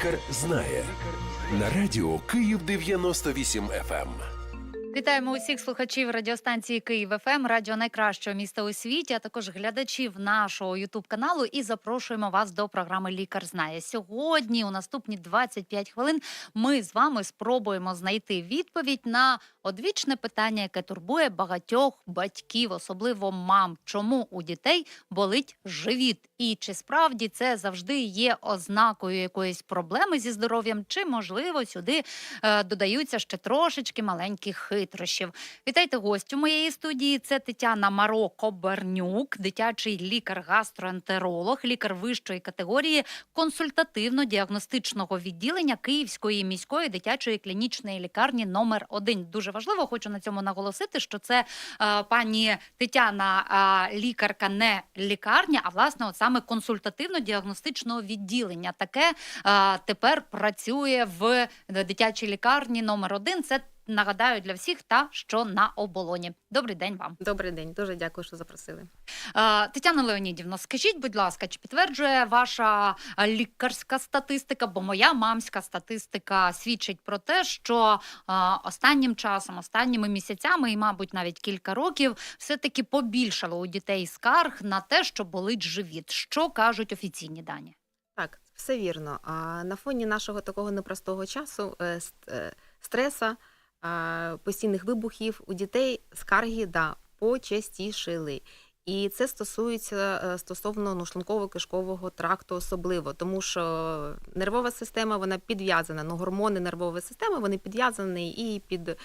Лікар знає на радіо Київ 98 FM. Вітаємо усіх слухачів радіостанції Київ ФМ, радіо найкращого міста у світі, а також глядачів нашого Ютуб каналу. І запрошуємо вас до програми Лікар знає. Сьогодні, у наступні 25 хвилин, ми з вами спробуємо знайти відповідь на одвічне питання, яке турбує багатьох батьків, особливо мам. Чому у дітей болить живіт? І чи справді це завжди є ознакою якоїсь проблеми зі здоров'ям, чи можливо сюди е, додаються ще трошечки маленьких хитрощів. Вітайте гостю моєї студії. Це Тетяна Маро Бернюк, дитячий лікар-гастроентеролог, лікар вищої категорії консультативно-діагностичного відділення Київської міської дитячої клінічної лікарні номер 1 Дуже важливо, хочу на цьому наголосити, що це е, пані Тетяна е, лікарка не лікарня, а власне от саме консультативно-діагностичного відділення. Таке е, тепер працює в дитячій лікарні номер один. Це нагадаю для всіх та що на оболоні. Добрий день вам. Добрий день, дуже дякую, що запросили. Тетяна Леонідівна, скажіть, будь ласка, чи підтверджує ваша лікарська статистика, бо моя мамська статистика свідчить про те, що останнім часом, останніми місяцями, і, мабуть, навіть кілька років, все-таки побільшало у дітей скарг на те, що болить живіт. Що кажуть офіційні дані? Так, все вірно. А на фоні нашого такого непростого часу, е, е, стреса, постійних вибухів у дітей скарги да, почастішили. І це стосується е, стосовно ну, шлунково-кишкового тракту особливо, тому що нервова система вона підв'язана, ну, гормони нервової системи вони підв'язані і під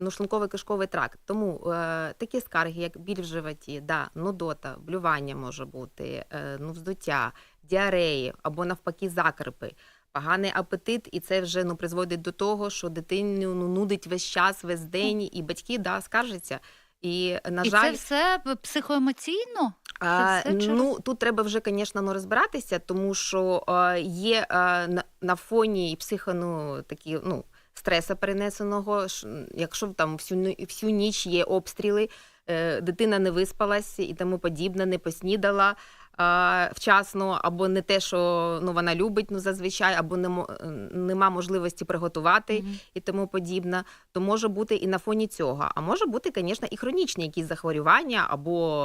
ну, шлунково-кишковий тракт. Тому е, такі скарги, як біль в животі, да, нудота, блювання може бути, е, ну, вздуття, діареї або навпаки закрипи. Поганий апетит, і це вже ну призводить до того, що дитину ну нудить весь час, весь день, і батьки да скаржаться. І на І жаль, це все психоемоційно? а, все через- ну тут треба вже, звісно, ну, розбиратися, тому що а, є а, на, на фоні і психо, ну, такі, ну, стреса перенесеного, якщо там всю, всю ніч є обстріли, е, дитина не виспалась і тому подібне, не поснідала а, вчасно, або не те, що ну, вона любить ну, зазвичай, або не, мо- нема можливості приготувати Мгм. і тому подібне, то може бути і на фоні цього. А може бути, звісно, і хронічні якісь захворювання або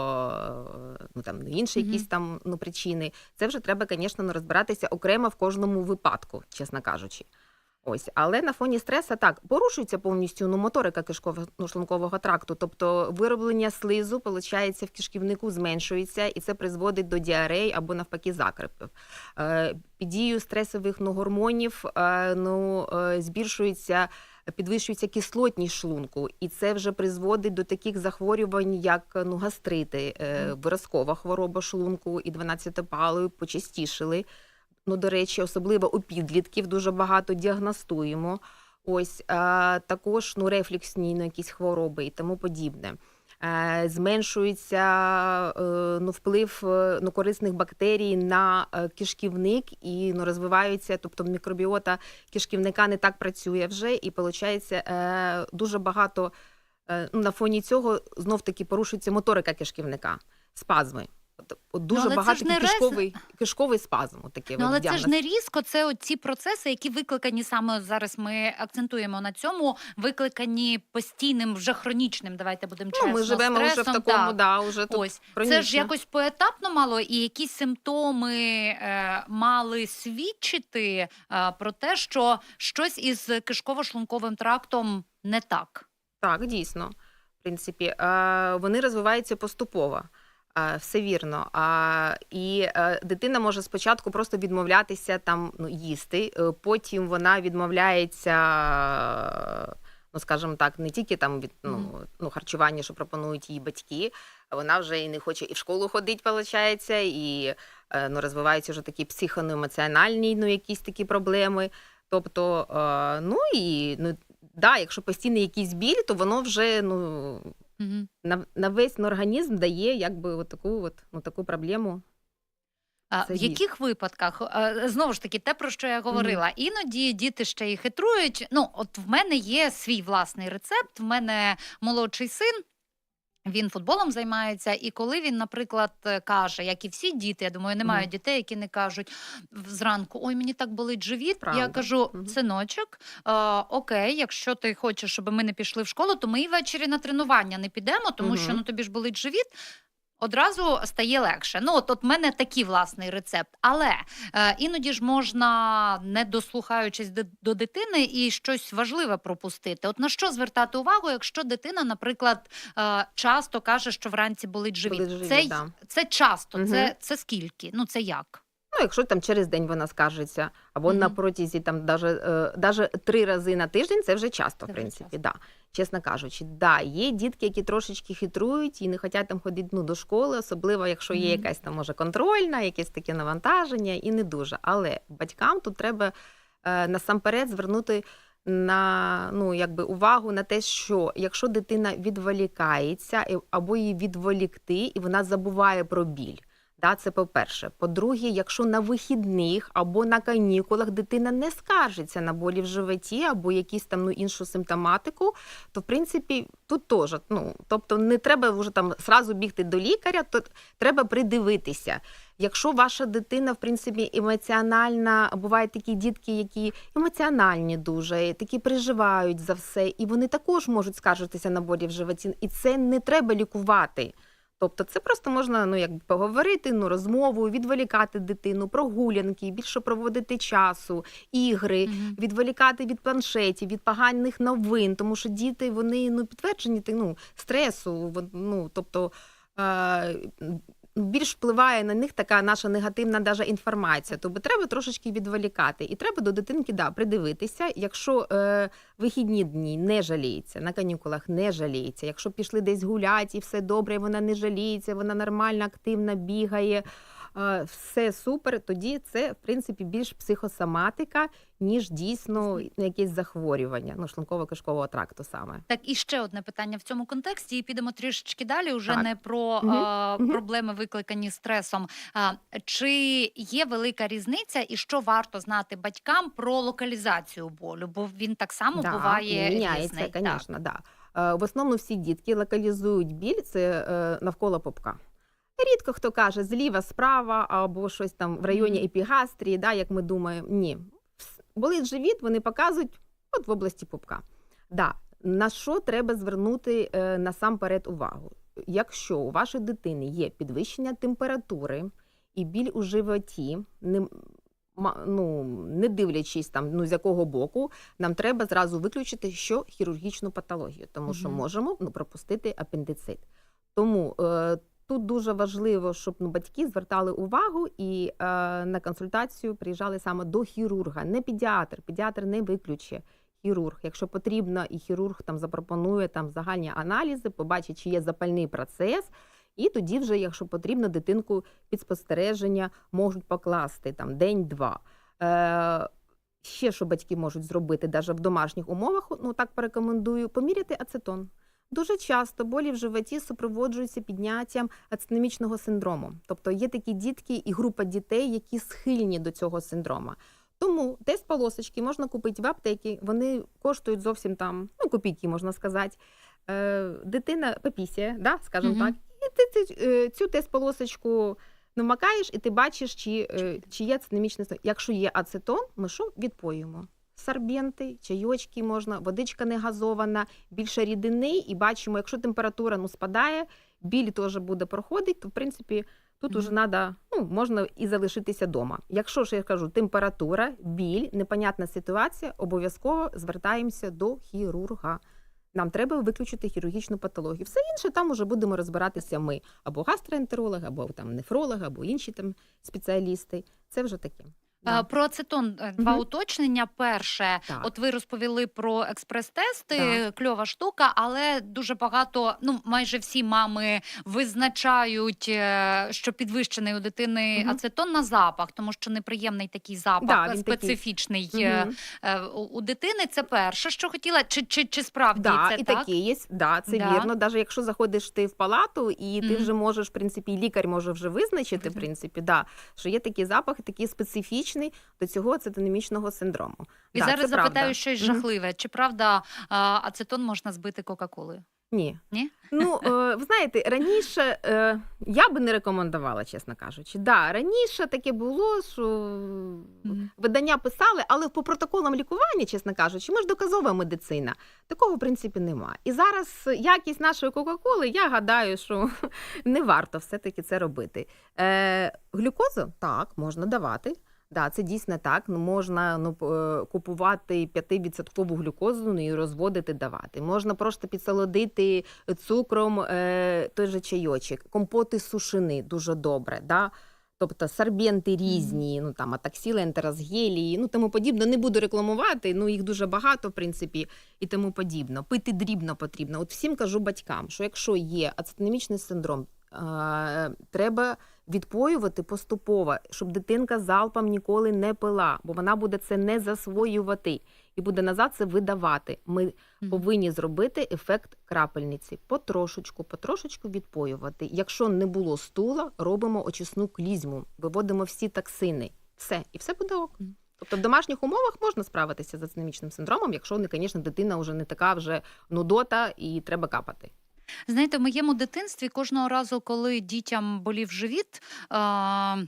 е, ну, там, інші Мгм. якісь там ну, причини. Це вже треба, звісно, ну, розбиратися окремо в кожному випадку, чесно кажучи. Ось, але на фоні стреса так порушується повністю ну, моторика кишково-шлункового тракту, тобто вироблення слизу, виходить, в кишківнику зменшується, і це призводить до діарей або навпаки закрипів. Е, Під дією стресових ну, гормонів е, ну, е, збільшується. Підвищується кислотність шлунку, і це вже призводить до таких захворювань, як ну, гастрити, виразкова хвороба шлунку і 12-палою почастішили. Ну, до речі, особливо у підлітків дуже багато діагностуємо. Ось а, також ну, рефлюксні ну, якісь хвороби і тому подібне. Е, Зменшується е, ну, вплив е, ну, корисних бактерій на е, кишківник і ну, розвиваються, тобто мікробіота кишківника не так працює вже, і виходить е, дуже багато е, ну, на фоні цього знов таки порушується моторика кишківника, спазми. От, от дуже це багато такий рез- кишковий, кишковий спазм. От таке Ну, от але це ж не різко. Це оці процеси, які викликані саме зараз. Ми акцентуємо на цьому, викликані постійним, вже хронічним. Давайте будемо чесно, Ну, ми живемо вже в такому, так. да, уже тут Ось це ж якось поетапно мало, і якісь симптоми е, мали свідчити е, про те, що щось із кишково-шлунковим трактом не так. Так, дійсно. В принципі, е, вони розвиваються поступово. Все вірно. А, І е, дитина може спочатку просто відмовлятися там ну, їсти, е, потім вона відмовляється, ну скажімо так, не тільки там від ну, ну, харчування, що пропонують їй батьки, а вона вже і не хоче і в школу ходити, виходить, і е, ну, розвиваються вже такі психоемоціональні ну, якісь такі проблеми. Тобто, ну і ну, да, якщо постійний якийсь біль, то воно вже ну, Угу. на, на весь організм дає якби от таку, от, ну, таку проблему. А Це в яких випадках знову ж таки те, про що я говорила, іноді діти ще й хитрують. Ну, от в мене є свій власний рецепт. В мене молодший син. Він футболом займається, і коли він, наприклад, е, каже, як і всі діти, я думаю, немає mm. дітей, які не кажуть зранку: ой, мені так болить живіт. Я кажу, синочок, е, окей, якщо ти хочеш, щоб ми не пішли в школу, то ми і ввечері на тренування не підемо, тому що ну тобі ж болить живіт. Одразу стає легше. Ну, от, от мене такий власний рецепт. Але е, іноді ж можна, не дослухаючись до, до дитини, і щось важливе пропустити. От на що звертати увагу, якщо дитина, наприклад, е, часто каже, що вранці болить живіт. Болить живіт, це, да. це часто, угу. це, це скільки? Ну це як? Ну, якщо там через день вона скаржиться, або на протязі там даже, е, даже три рази на тиждень, це вже часто, Це в принципі, часто. да. чесно кажучи. Да, є дітки, які трошечки хитрують і не хочуть там ходити ну, до школи, особливо якщо є Мгм. якась там може контрольна, якесь таке навантаження, і не дуже. Але батькам тут треба е, насамперед звернути. На ну якби увагу на те, що якщо дитина відволікається або її відволікти, і вона забуває про біль. Да, це по-перше. По-друге, якщо на вихідних або на канікулах дитина не скаржиться на болі в животі або якісь там ну, іншу симптоматику, то в принципі тут теж. Ну, тобто не треба вже там сразу бігти до лікаря, то треба придивитися. Якщо ваша дитина, в принципі, емоціональна, бувають такі дітки, які емоціональні дуже, такі переживають за все, і вони також можуть скаржитися на болі в животі, і це не треба лікувати. Тобто це просто можна ну, якби поговорити, ну, розмову, відволікати дитину, прогулянки, більше проводити часу, ігри, Мгм. відволікати від планшетів, від поганих новин, тому що діти вони ну, підтверджені ну, стресу. Ну, тобто, е, більш впливає на них така наша негативна даже інформація. Тобто треба трошечки відволікати. І треба до дитинки да, придивитися, якщо е, вихідні дні не жаліється, на канікулах не жаліється, якщо пішли десь гуляти і все добре, вона не жаліється, вона нормально, активно бігає. Все супер, тоді це в принципі більш психосоматика, ніж дійсно якесь захворювання, ну шлунково-кишкового тракту саме. Так, і ще одне питання в цьому контексті, і підемо трішечки далі. Уже Так. не про Мгм, а, проблеми, викликані стресом. А, чи є велика різниця, і що варто знати батькам про локалізацію болю? Бо він так само буває міняється, різний. Так. звісно, да. Е, В основному всі дітки локалізують біль це е, навколо попка. Рідко хто каже зліва, справа або щось там в районі епігастрії, да, як ми думаємо. Ні. Болить живіт, вони показують от в області пупка. Да. На що треба звернути е, насамперед увагу? Якщо у вашої дитини є підвищення температури і біль у животі, не, ну, не дивлячись там, ну, з якого боку, нам треба зразу виключити, що хірургічну патологію, тому що можемо ну, пропустити апендицит. Тому е, тут дуже важливо, щоб ну, батьки звертали увагу і е, на консультацію приїжджали саме до хірурга, не педіатр. Педіатр не виключить. Хірург, якщо потрібно, і хірург там запропонує там загальні аналізи, побачить, чи є запальний процес, і тоді, вже, якщо потрібно, дитинку під спостереження можуть покласти там день-два. Е, ще що батьки можуть зробити, навіть в домашніх умовах, ну так порекомендую, поміряти ацетон. Дуже часто болі в животі супроводжуються підняттям ацетонемічного синдрому. Тобто є такі дітки і група дітей, які схильні до цього синдрому. Тому тест полосочки можна купити в аптекі, вони коштують зовсім там, ну копійки, можна сказати. Е, дитина пепісія, да, скажімо Мгм. так. І ти, ти е, цю тест полосочку намакаєш, і ти бачиш, чи, е, чи є ацетонемічний синдром. Якщо є ацетон, ми що відпоюємо? Сорбенти, чайочки можна, водичка не газована, більше рідини, і бачимо, якщо температура ну, спадає, біль теж буде проходити, то в принципі тут Мгм. уже треба, ну, можна і залишитися вдома. Якщо ж я кажу, температура, біль, непонятна ситуація, обов'язково звертаємося до хірурга. Нам треба виключити хірургічну патологію. Все інше там уже будемо розбиратися ми, або гастроентеролог, або там нефролог, або інші там спеціалісти. Це вже таке. А, Про ацетон е, два Мгм. уточнення. Перше, Так. от ви розповіли про експрес-тести, Так. кльова штука, але дуже багато, ну майже всі мами визначають, е, що підвищений у дитини Мгм. ацетон на запах, тому що неприємний такий запах, Да, е, такий. специфічний е, е, у, дитини. Це перше, що хотіла, чи, чи, чи справді Да, це і так? таке є. Да, це Да. вірно. Навіть якщо заходиш ти в палату, і ти Мгм. вже можеш, в принципі, лікар може вже визначити, в принципі, да, що є такий запах, такий специфічний до цього ацетонемічного синдрому. І Да, зараз запитаю правда. щось жахливе. Чи правда ацетон можна збити Кока-Колою? Ні. Ні? Ну, е, ви знаєте, раніше е, я би не рекомендувала, чесно кажучи. Да, раніше таке було, що видання писали, але по протоколам лікування, чесно кажучи, ми ж доказова медицина. Такого, в принципі, нема. І зараз якість нашої Кока-Коли, я гадаю, що не варто все-таки це робити. Е, глюкозу так, можна давати. Да, це дійсно так. Ну, можна ну, е, купувати 5% глюкозу ну, і розводити, давати. Можна просто підсолодити цукром е, той же чайочок. Компоти сушини дуже добре. Да? Тобто сорбенти різні, ну там атаксіли, ентеразгелії, ну тому подібне. Не буду рекламувати, ну їх дуже багато, в принципі, і тому подібно. Пити дрібно потрібно. От всім кажу батькам, що якщо є ацетонемічний синдром, треба відпоювати поступово, щоб дитинка залпом ніколи не пила, бо вона буде це не засвоювати і буде назад це видавати. Ми повинні зробити ефект крапельниці. Потрошечку, потрошечку відпоювати. Якщо не було стула, робимо очисну клізму, виводимо всі токсини. Все, і все буде ок. Тобто в домашніх умовах можна справитися з ацетонемічним синдромом, якщо звісно, дитина вже не така вже нудота і треба капати. Знаєте, в моєму дитинстві кожного разу, коли дітям болів живіт, е,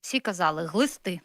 всі казали глисти.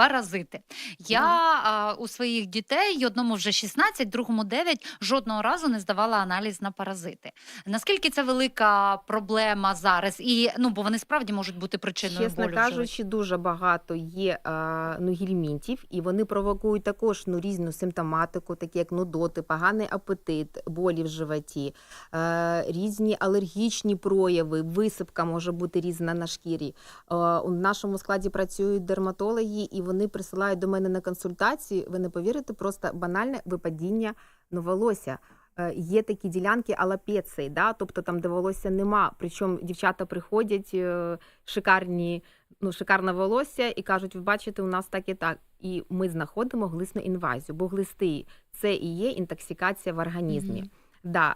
Паразити. Я а, у своїх дітей одному вже 16, другому 9, жодного разу не здавала аналіз на паразити. Наскільки це велика проблема зараз? І ну бо вони справді можуть бути причиною Чесно болю. кажучи, дуже багато є а, ну, гельмінтів, і вони провокують також ну, різну симптоматику, такі як нудоти, поганий апетит, болі в животі, е, різні алергічні прояви, висипка може бути різна на шкірі. Е, у нашому складі працюють дерматологи, і вони присилають до мене на консультації. Ви не повірите, просто банальне випадіння ну, волосся. Е, Є такі ділянки алапеції, да? тобто там, де волосся нема. Причому дівчата приходять е, шикарні, ну, шикарне волосся і кажуть, ви бачите, у нас так і так. І ми знаходимо глисну інвазію, бо глисти це і є інтоксикація в організмі. Мгм. Да,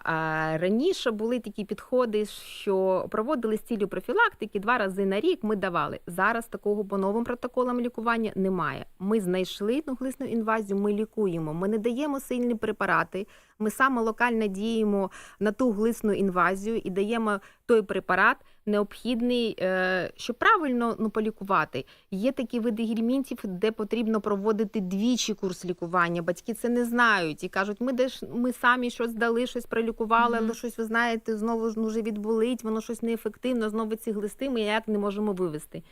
раніше були такі підходи, що проводили з цілею профілактики два рази на рік. Ми давали. Зараз такого по новим протоколам лікування немає. Ми знайшли ну, глисну інвазію, ми лікуємо. Ми не даємо сильні препарати. Ми саме локально діємо на ту глисну інвазію і даємо той препарат необхідний, е, щоб правильно ну, полікувати. Є такі види гельмінтів, де потрібно проводити двічі курс лікування. Батьки це не знають і кажуть, ми де ж ми самі щось дали, щось пролікували, але щось ви знаєте, знову ж ну, вже відболить, воно щось неефективно, знову ці глисти ми ніяк не можемо вивести.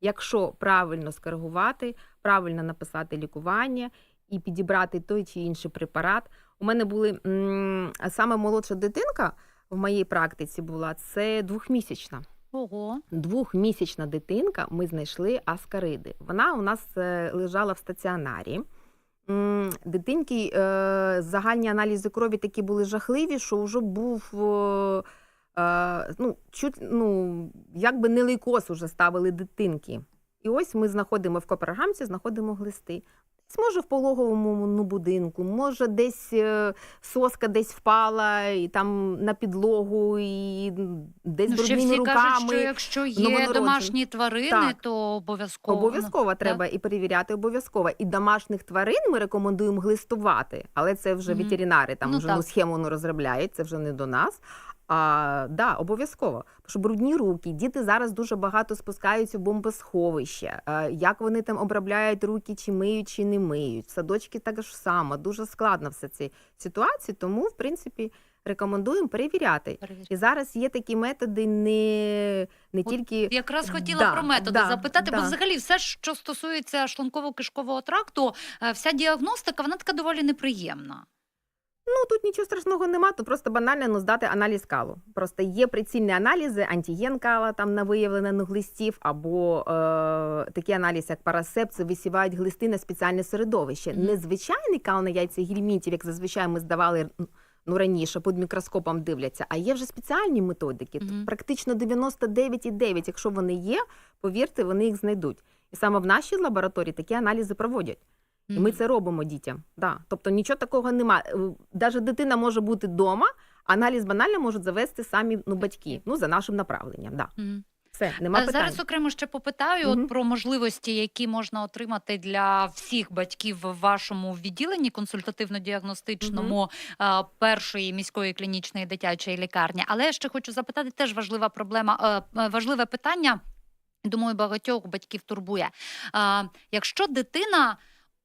Якщо правильно скоригувати, правильно написати лікування і підібрати той чи інший препарат. У мене були м, саме молодша дитинка в моїй практиці була це двохмісячна. Ого. Двохмісячна дитинка ми знайшли аскариди. Вона у нас е, лежала в стаціонарі. Дитинки е, загальні аналізи крові такі були жахливі, що вже був е, ну, чуть, ну, якби не лейкоз уже ставили дитинки. І ось ми знаходимо в копрограмці, знаходимо глисти. Може, в пологовому ну, будинку, може, десь е, соска десь впала і там на підлогу, і десь Ну, ще брудними всі руками. кажуть, що якщо є домашні тварини, Так. то обов'язково. Обов'язково треба і перевіряти обов'язково. І домашніх тварин ми рекомендуємо глистувати, але це вже Мгм. ветеринари там Ну, вже так. ну, схему не розробляють, це вже не до нас. А, да, обов'язково. Тому що брудні руки, діти зараз дуже багато спускаються в бомбосховище. А, як вони там обробляють руки, чи миють, чи не миють. Садочки так ж само. Дуже складно все ці ситуації, тому, в принципі, рекомендуємо перевіряти. Перевіряти. І зараз є такі методи не, не От тільки Якраз хотіла Да, про методи да, запитати, бо взагалі все, що стосується шлунково-кишкового тракту, е, вся діагностика, вона така доволі неприємна. Ну тут нічого страшного нема, тут просто банально ну, здати аналіз калу. Просто є прицільні аналізи, антиген кала там на виявлення глистів, або е, такий аналіз, як парасепт, це висівають глисти на спеціальне середовище. Мгм. Не звичайний кал на яйця гельмінтів, як зазвичай ми здавали ну, раніше, під мікроскопом дивляться, а є вже спеціальні методики. Тут Мгм. практично 99,9, якщо вони є, повірте, вони їх знайдуть. І саме в нашій лабораторії такі аналізи проводять. І ми це робимо дітям. Да. Тобто нічого такого нема. Навіть дитина може бути вдома, аналіз банально можуть завести самі ну, батьки, ну, за нашим направленням. Да. Все, нема питань. Зараз окремо ще попитаю Мгм. от про можливості, які можна отримати для всіх батьків в вашому відділенні консультативно-діагностичному а, першої міської клінічної дитячої лікарні. Але я ще хочу запитати теж важлива проблема, е, е, важливе питання. Думаю, багатьох батьків турбує. Якщо дитина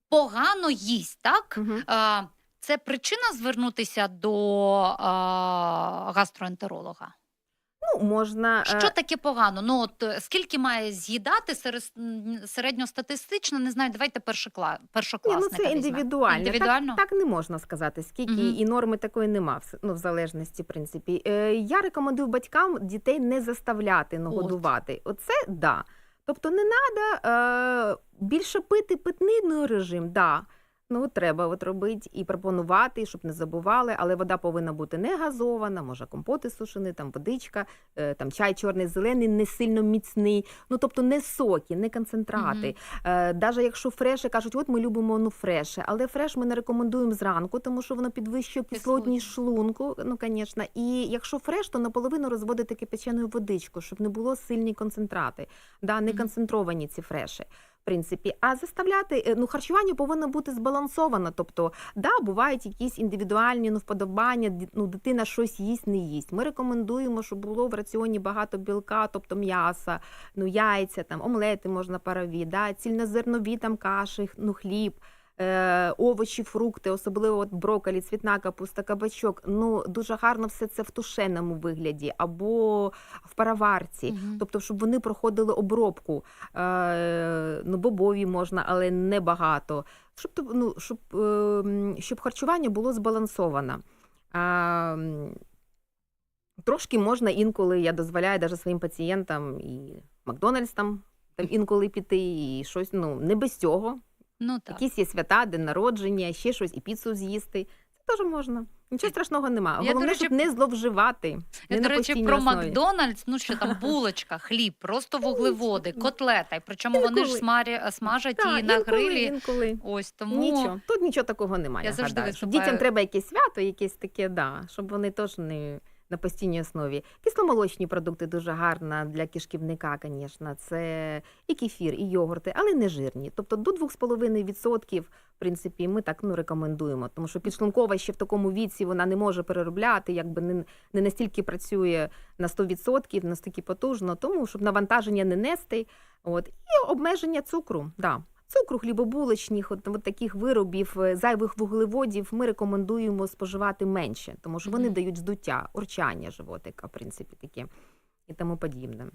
погано їсть, так а, це причина звернутися до а, гастроентеролога. Ну, можна е, Що таке погано? Ну от е, скільки має з'їдати серед середньостатистично, не знаю, давайте першокла... Ні, ну це індивідуально. Індивідуально? Так, так не можна сказати, скільки Мгм. і норми такої нема, ну, в залежності, в принципі. Е, я рекомендую батькам дітей не заставляти нагодувати. Оце да. Тобто не треба е, більше пити питний режим, да. Ну, треба от робити і пропонувати, щоб не забували, але вода повинна бути не газована, може компоти сушені, там водичка, е, там чай чорний, зелений, не сильно міцний. Ну тобто не соки, не концентрати. Е, Даже якщо фреші кажуть, от ми любимо ну фреше, але фреш ми не рекомендуємо зранку, тому що воно підвищує кислотність шлунку. Ну, звісно. І якщо фреш, то наполовину розводити кипяченою водичкою, щоб не було сильні концентрати, да, не концентровані ці фреші. Принципі, а заставляти е, ну харчування повинно бути збалансовано. Тобто, да, бувають якісь індивідуальні ну, вподобання, ну, дитина щось їсть, не їсть. Ми рекомендуємо, щоб було в раціоні багато білка, тобто м'яса, ну, яйця, там, омлети можна парові, да, цільнозернові там каші, ну, хліб. Е, овочі, фрукти, особливо от брокколі, цвітна капуста, кабачок. Ну дуже гарно все це в тушеному вигляді або в пароварці. Мгм. Тобто, щоб вони проходили обробку. Е, ну, бобові можна, але не багато. Щоб, ну, щоб, е, щоб харчування було збалансоване. А, трошки можна інколи, я дозволяю навіть своїм пацієнтам і Макдональдс там, там інколи піти, і щось, ну, не без цього. Ну так. Якісь є свята, день народження, ще щось, і піцу з'їсти. Це теж можна. Нічого страшного немає. Я, до Головне, речі, щоб не зловживати. Я, не до речі, про основі. Макдональдс, ну що там булочка, хліб, просто вуглеводи, котлета. І причому вони ж смарі, смажать Так, її на інколи, грилі. Інколи. Ось тому Нічого, тут нічого такого немає. Я Я завжди гадаю. Дітям треба якесь свято, якесь таке, да, щоб вони теж не на постійній основі. Кисломолочні продукти дуже гарно для кишківника, звісно. Це і кефір, і йогурти, але не жирні. Тобто до 2,5%, в принципі, ми так ну, рекомендуємо. Тому що підшлункова ще в такому віці вона не може переробляти, якби не, не настільки працює на 100%, настільки потужно, тому щоб навантаження не нести. От. І обмеження цукру. Да. Цукру, хлібобулочних, от, от таких виробів, е, зайвих вуглеводів ми рекомендуємо споживати менше, тому що вони дають здуття, урчання животика, в принципі, таке і тому подібне.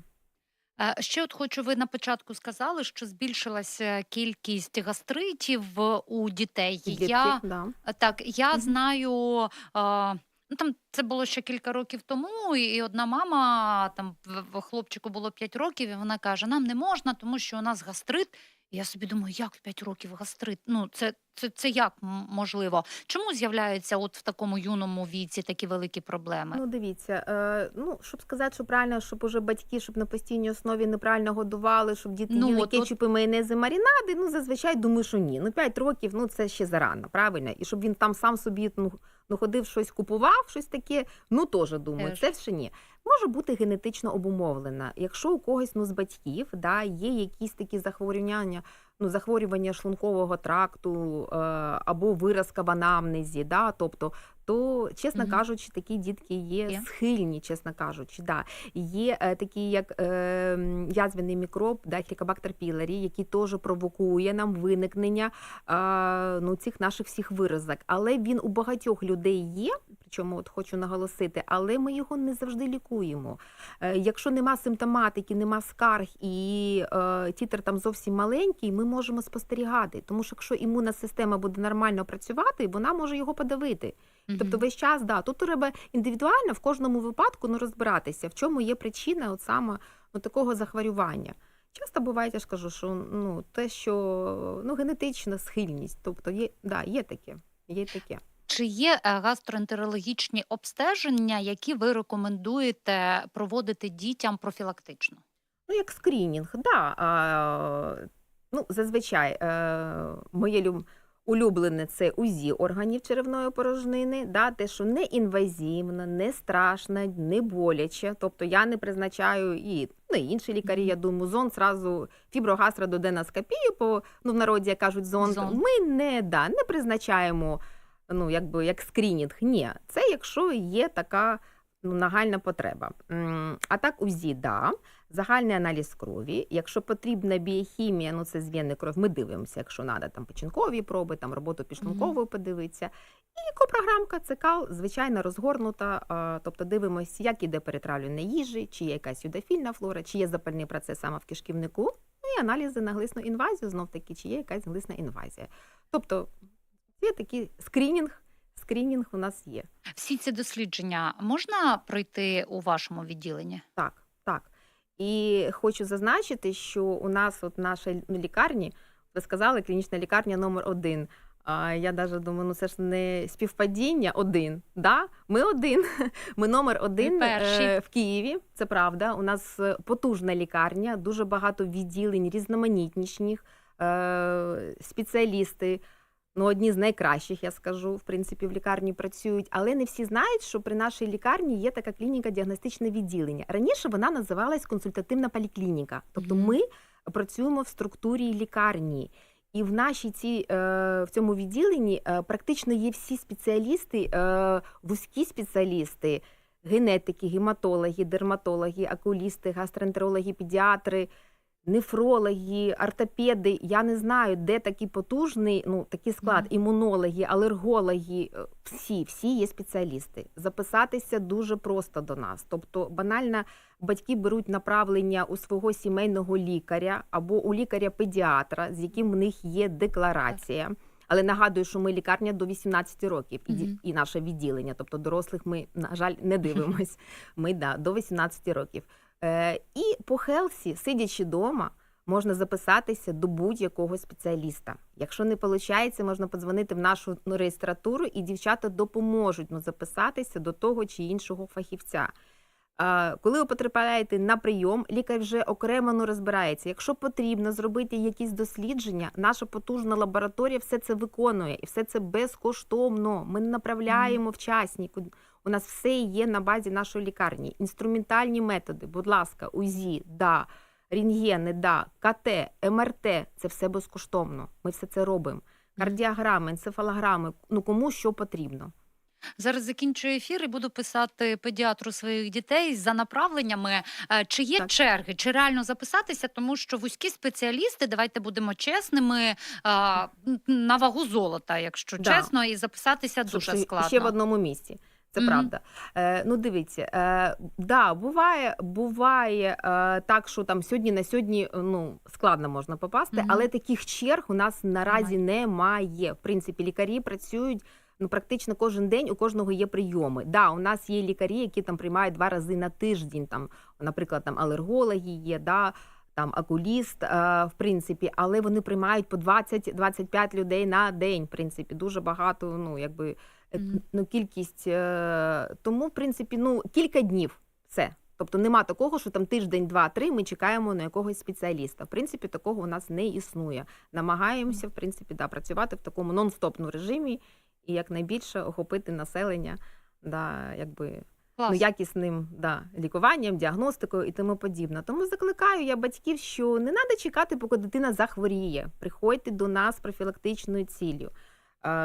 Е, Ще от хочу, ви на початку сказали, що збільшилася кількість гастритів е, у дітей. Дітки, Я да. так, я Мгм. знаю. е, Ну, там це було ще кілька років тому, і одна мама там хлопчику було 5 років, і вона каже: нам не можна, тому що у нас гастрит. Я собі думаю, як в 5 років гастрит? Ну, це, це, це як можливо? Чому з'являються от в такому юному віці такі великі проблеми? Ну, дивіться, е, ну, щоб сказати, що правильно, щоб уже батьки, щоб на постійній основі неправильно годували, щоб діти Ну, їли от- от- майонези, марінади, ну, зазвичай думаю, що ні. Ну, 5 років, ну, це ще зарано, правильно? І щоб він там сам собі, ну, ну ходив, щось купував, щось таке, ну, теж думаю, це ще ні. Може бути генетично обумовлена. Якщо у когось ну, з батьків да, є якісь такі захворювання, ну, захворювання шлункового тракту е, або виразка в анамнезі, да, тобто, то, чесно Мгм. кажучи, такі дітки є, Є. схильні, чесно кажучи. Да. Є е, такі, як е, язвений мікроб, да, Helicobacter pylori, який теж провокує нам виникнення е, ну, цих наших всіх виразок. Але він у багатьох людей є, причому от хочу наголосити, але ми його не завжди лікуємо. Е, Якщо нема симптоматики, нема скарг і е, тітр там зовсім маленький, ми можемо спостерігати. Тому що якщо імунна система буде нормально працювати, вона може його подавити. Тобто весь час, да, тут треба індивідуально в кожному випадку ну, розбиратися, в чому є причина от саме ну, такого захворювання. Часто буває, я ж кажу, що ну, те, що ну, генетична схильність, тобто є, да, є таке. Є таке. Чи є е, гастроентерологічні обстеження, які ви рекомендуєте проводити дітям профілактично? Ну, як скринінг, да. А, ну, зазвичай е, моє люб... Улюблене це УЗІ органів черевної порожнини, да, те, що не інвазивно, не страшно, не боляче. Тобто я не призначаю і ну, інші лікарі, я думаю, зонд зразу фіброгастрододеноскопію, по ну в народі кажуть зонд. Зонд. Ми не да не призначаємо ну якби як скринінг. Ні, це якщо є така ну, нагальна потреба. А так УЗІ, да. Загальний аналіз крові. Якщо потрібна біохімія, ну це зв'яна кров, ми дивимося, якщо треба там печінкові проби, там роботу підшлункової подивитися. І копрограмка цикал, звичайно, розгорнута. Тобто дивимося, як іде перетравлення їжі, чи є якась юдофільна флора, чи є запальний процес саме в кишківнику. Ну і аналізи на глисну інвазію, знов таки, чи є якась глисна інвазія. Тобто є такий скринінг. Скринінг у нас є. Всі ці дослідження можна пройти у вашому відділенні? Так. І хочу зазначити, що у нас от в нашій лікарні, ви сказали, клінічна лікарня номер один. А я навіть думаю, ну це ж не співпадіння один. Да? Ми один, ми номер один е, в Києві. Це правда. У нас е, потужна лікарня, дуже багато відділень, різноманітнішніх, е, спеціалісти. Ну, одні з найкращих, я скажу, в принципі, в лікарні працюють, але не всі знають, що при нашій лікарні є така клініка діагностичне відділення. Раніше вона називалась консультативна поліклініка. Тобто ми працюємо в структурі лікарні. І в нашій цій е, в цьому відділенні е, практично є всі спеціалісти, е, вузькі спеціалісти, генетики, гематологи, дерматологи, окулісти, гастроентерологи, педіатри, нефрологи, ортопеди. Я не знаю, де такий потужний, ну такий склад, імунологи, алергологи. е, Всі, всі є спеціалісти. Записатися дуже просто до нас. Тобто, банально батьки беруть направлення у свого сімейного лікаря або у лікаря-педіатра, з яким в них є декларація. Але нагадую, що ми лікарня до 18 років і, ді- Мгм. і наше відділення, тобто дорослих ми, на жаль, не дивимось. Ми да, до 18 років. Е, і по Хелсі, сидячи вдома, можна записатися до будь-якого спеціаліста. Якщо не виходить, можна подзвонити в нашу ну, реєстратуру, і дівчата допоможуть ну, записатися до того чи іншого фахівця. Коли ви потрапляєте на прийом, лікар вже окремо ну, розбирається. Якщо потрібно зробити якісь дослідження, наша потужна лабораторія все це виконує і все це безкоштовно. Ми направляємо вчасні. У нас все є на базі нашої лікарні. Інструментальні методи, будь ласка, УЗІ, да, рентгени, да, КТ, МРТ це все безкоштовно. Ми все це робимо. Кардіограми, енцефалограми, ну кому що потрібно. Зараз закінчую ефір і буду писати педіатру своїх дітей за направленнями. Е, Чи є Так. черги, чи реально записатися, тому що вузькі спеціалісти, давайте будемо чесними, на вагу золота, якщо Да. чесно, і записатися Щоб дуже складно. Ще в одному місці. Це Мгм. правда. Е, ну, дивіться, е, да, буває, буває е, так, що там сьогодні на сьогодні ну, складно можна попасти, Мгм. але таких черг у нас наразі немає. В принципі, лікарі працюють. Ну, практично кожен день у кожного є прийоми. Да, у нас є лікарі, які там приймають два рази на тиждень. Там, наприклад, там алергологи є, да, там окуліст, е, в принципі, але вони приймають по 20-25 людей на день. В принципі, дуже багато. Ну, якби е. Ну, кількість. е, Тому, в принципі, ну кілька днів все. Тобто нема такого, що там тиждень, два-три ми чекаємо на якогось спеціаліста. В принципі, такого у нас не існує. Намагаємося, в принципі, да, працювати в такому нон-стопному режимі і якнайбільше охопити населення, да, якби ну, якісним да, лікуванням, діагностикою і тому подібне. Тому закликаю я батьків, що не треба чекати, поки дитина захворіє. Приходьте до нас з профілактичною ціллю.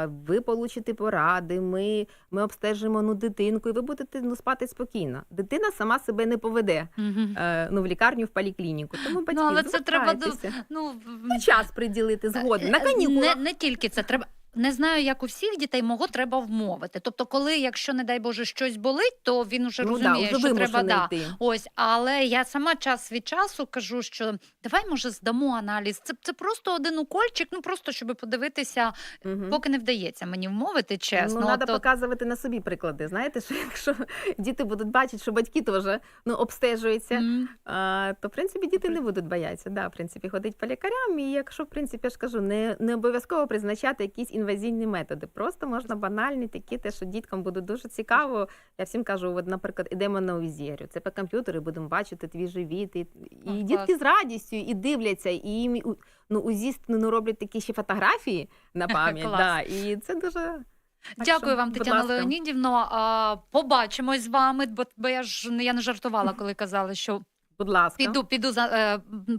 Ви получите поради, ми, ми обстежимо ну, дитинку, і ви будете ну, спати спокійно. Дитина сама себе не поведе е, ну, в лікарню, в поліклініку. Тому батьки але це треба. Ну, Ну, час приділити згодом. На Е, канікулах. Не, не тільки це треба. Не знаю, як у всіх дітей мого треба вмовити. Тобто, коли, якщо не дай Боже, щось болить, то він уже ну, розуміє, да, що треба да. Ось, але я сама час від часу кажу, що давай, може, здамо аналіз. Це, це просто один укольчик, ну просто щоб подивитися, Мгм. поки не вдається мені вмовити, чесно. Ну, треба то... показувати на собі приклади. Знаєте, що якщо діти будуть бачити, що батьки теж ну, обстежуються, М, а, то в принципі діти не будуть боятися. Да, в принципі, ходить по лікарям. І якщо, в принципі, я ж кажу, не, не обов'язково призначати якісь інвазивні інвазійні методи. Просто можна банальні такі, те, що діткам буде дуже цікаво. Я всім кажу, от, наприклад, ідемо на УЗІ, це по комп'ютеру, будемо бачити твій живіт. І, і О, дітки клас. з радістю і дивляться, і їм ну, УЗІст ну, роблять такі ще фотографії на пам'ять. Да, і це дуже. Так Дякую що, вам, Тетяна. Леонідівно. Побачимось з вами, бо, бо я ж я не жартувала, коли казала, що Будь ласка, піду, піду за е,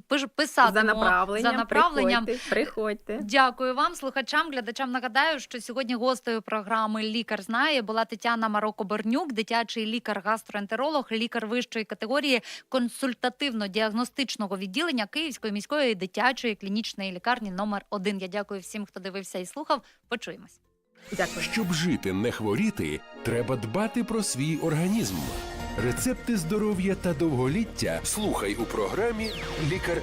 пиш- за направленням. за направленням. Приходьте, приходьте. Дякую вам, слухачам, глядачам. Нагадаю, що сьогодні гостею програми Лікар знає була Тетяна Мароко Бернюк, дитячий лікар-гастроентеролог, лікар вищої категорії консультативно-діагностичного відділення Київської міської дитячої клінічної лікарні номер 1 Я дякую всім, хто дивився і слухав. Почуємось. Дякую. Щоб жити, не хворіти, треба дбати про свій організм. Рецепти здоров'я та довголіття. Слухай у програмі Лікар